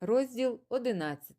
Розділ 11.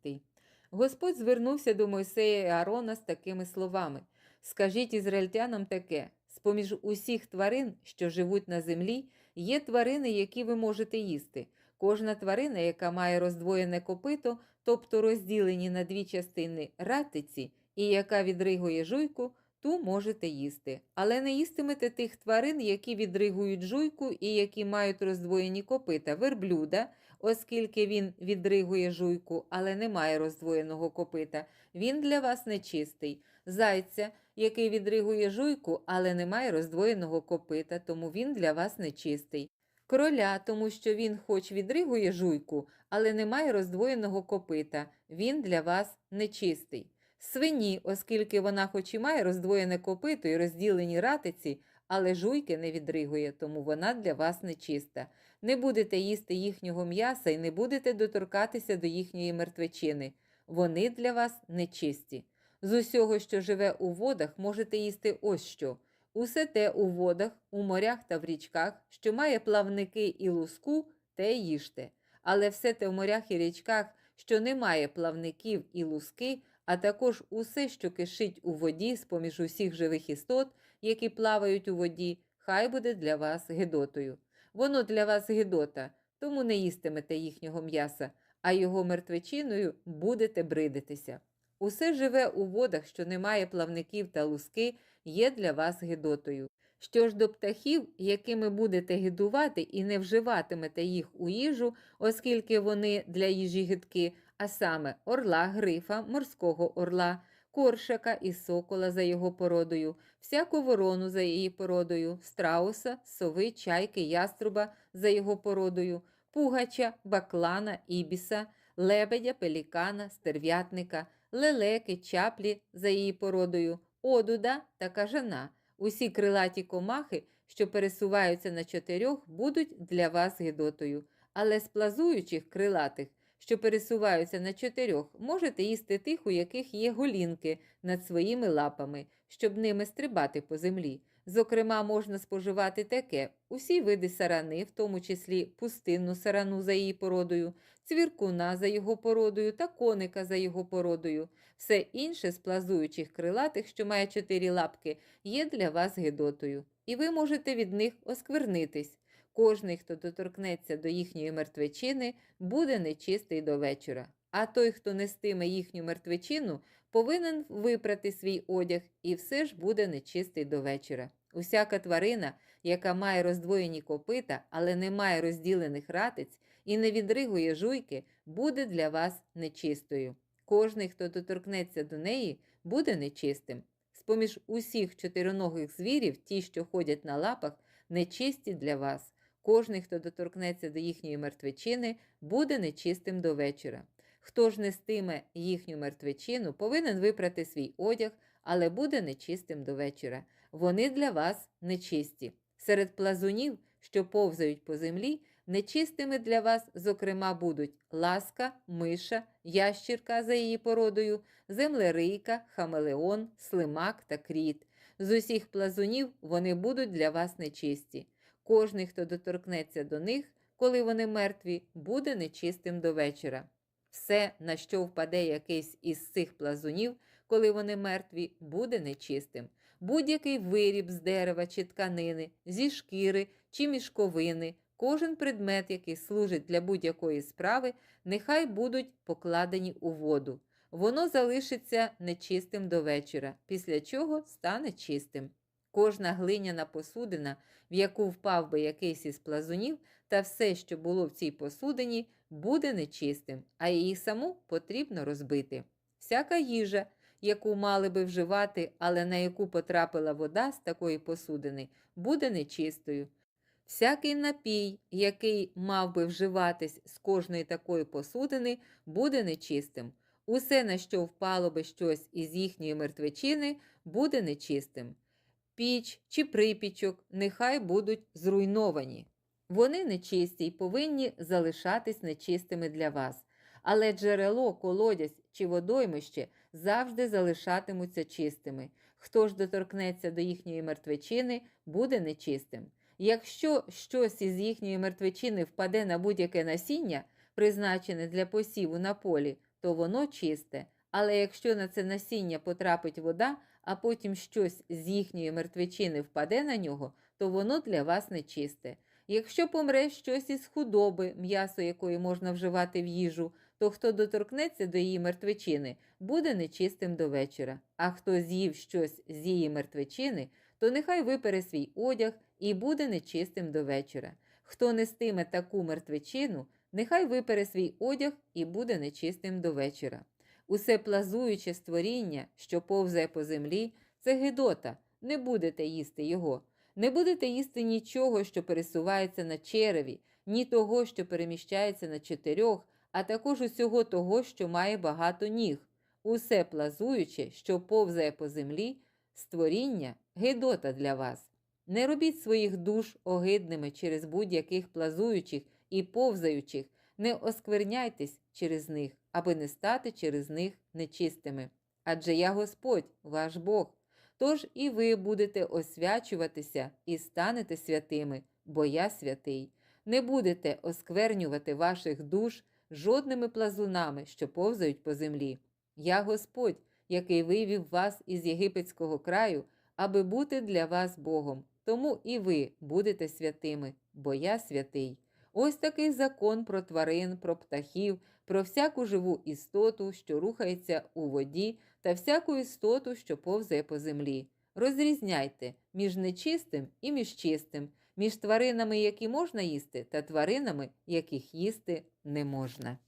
Господь звернувся до Мойсея і Аарона з такими словами: Скажіть ізраїльтянам таке: з-поміж усіх тварин, що живуть на землі, є тварини, які ви можете їсти. Кожна тварина, яка має роздвоєне копито, тобто розділені на дві частини ратиці, і яка відригує жуйку, ту можете їсти. Але не їстимете тих тварин, які відригують жуйку і які мають роздвоєні копита, верблюда, оскільки він відригує жуйку, але не має роздвоєного копита, він для вас нечистий. Зайця, який відригує жуйку, але не має роздвоєного копита, тому він для вас нечистий. Кроля, тому що він хоч відригує жуйку, але не має роздвоєного копита, він для вас нечистий. Свині, оскільки вона хоч і має роздвоєне копито і розділені ратиці, але жуйки не відригує, тому вона для вас нечиста. Не будете їсти їхнього м'яса і не будете доторкатися до їхньої мертвечини. Вони для вас нечисті. З усього, що живе у водах, можете їсти ось що. Усе те у водах, у морях та в річках, що має плавники і луску, те їжте. Але все те в морях і річках, що не має плавників і луски, а також усе, що кишить у воді з-поміж усіх живих істот, які плавають у воді, хай буде для вас гидотою. Воно для вас гидота, тому не їстимете їхнього м'яса, а його мертвечиною будете бридитися. Усе живе у водах, що не має плавників та луски, є для вас гидотою. Що ж до птахів, якими будете гидувати і не вживатимете їх у їжу, оскільки вони для їжі гидки, а саме орла, грифа, морського орла, коршака і сокола за його породою, всяку ворону за її породою, страуса, сови, чайки, яструба за його породою, пугача, баклана, ібіса, лебедя, пелікана, стерв'ятника, лелеки, чаплі за її породою, одуда та кажана. Усі крилаті комахи, що пересуваються на чотирьох, будуть для вас гидотою, але з плазуючих крилатих, що пересуваються на чотирьох, можете їсти тих, у яких є голінки над своїми лапами, щоб ними стрибати по землі. Зокрема, можна споживати таке: усі види сарани, в тому числі пустинну сарану за її породою, цвіркуна за його породою та коника за його породою. Все інше з плазуючих крилатих, що має чотири лапки, є для вас гидотою, і ви можете від них осквернитись. Кожний, хто доторкнеться до їхньої мертвечини, буде нечистий до вечора. А той, хто нестиме їхню мертвечину, повинен випрати свій одяг і все ж буде нечистий до вечора. Усяка тварина, яка має роздвоєні копита, але не має розділених ратиць і не відригує жуйки, буде для вас нечистою. Кожний, хто доторкнеться до неї, буде нечистим. З-поміж усіх чотироногих звірів, ті, що ходять на лапах, нечисті для вас. Кожний, хто доторкнеться до їхньої мертвечини, буде нечистим до вечора. Хто ж нестиме їхню мертвечину, повинен випрати свій одяг, але буде нечистим до вечора. Вони для вас нечисті. Серед плазунів, що повзають по землі, нечистими для вас, зокрема, будуть ласка, миша, ящірка за її породою, землерийка, хамелеон, слимак та кріт. З усіх плазунів вони будуть для вас нечисті. Кожний, хто доторкнеться до них, коли вони мертві, буде нечистим до вечора. Все, на що впаде якийсь із цих плазунів, коли вони мертві, буде нечистим. Будь-який виріб з дерева чи тканини, зі шкіри чи мішковини, кожен предмет, який служить для будь-якої справи, нехай будуть покладені у воду. Воно залишиться нечистим до вечора, після чого стане чистим. Кожна глиняна посудина, в яку впав би якийсь із плазунів, та все, що було в цій посудині, буде нечистим, а її саму потрібно розбити. Всяка їжа, яку мали би вживати, але на яку потрапила вода з такої посудини, буде нечистою. Всякий напій, який мав би вживатись з кожної такої посудини, буде нечистим. Усе, на що впало би щось із їхньої мертвечини, буде нечистим. Піч чи припічок нехай будуть зруйновані. Вони нечисті й повинні залишатись нечистими для вас. Але джерело, колодязь чи водоймище завжди залишатимуться чистими. Хто ж доторкнеться до їхньої мертвечини, буде нечистим. Якщо щось із їхньої мертвечини впаде на будь-яке насіння, призначене для посіву на полі, то воно чисте. Але якщо на це насіння потрапить вода, а потім щось з їхньої мертвечини впаде на нього, то воно для вас нечисте. Якщо помре щось із худоби, м'ясо якої можна вживати в їжу, то хто доторкнеться до її мертвечини, буде нечистим до вечора. А хто з'їв щось з її мертвечини, то нехай випере свій одяг і буде нечистим до вечора. Хто нестиме таку мертвечину, нехай випере свій одяг і буде нечистим до вечора. Усе плазуюче створіння, що повзає по землі, це гидота, не будете їсти його. Не будете їсти нічого, що пересувається на череві, ні того, що переміщається на чотирьох, а також усього того, що має багато ніг. Усе плазуюче, що повзає по землі, створіння гидота для вас. Не робіть своїх душ огидними через будь-яких плазуючих і повзаючих, не оскверняйтесь через них, аби не стати через них нечистими. Адже я Господь, ваш Бог. Тож і ви будете освячуватися і станете святими, бо я святий. Не будете осквернювати ваших душ жодними плазунами, що повзають по землі. Я Господь, який вивів вас із єгипетського краю, аби бути для вас Богом. Тому і ви будете святими, бо я святий. Ось такий закон про тварин, про птахів, про всяку живу істоту, що рухається у воді, та всяку істоту, що повзає по землі. Розрізняйте між нечистим і між чистим, між тваринами, які можна їсти, та тваринами, яких їсти не можна.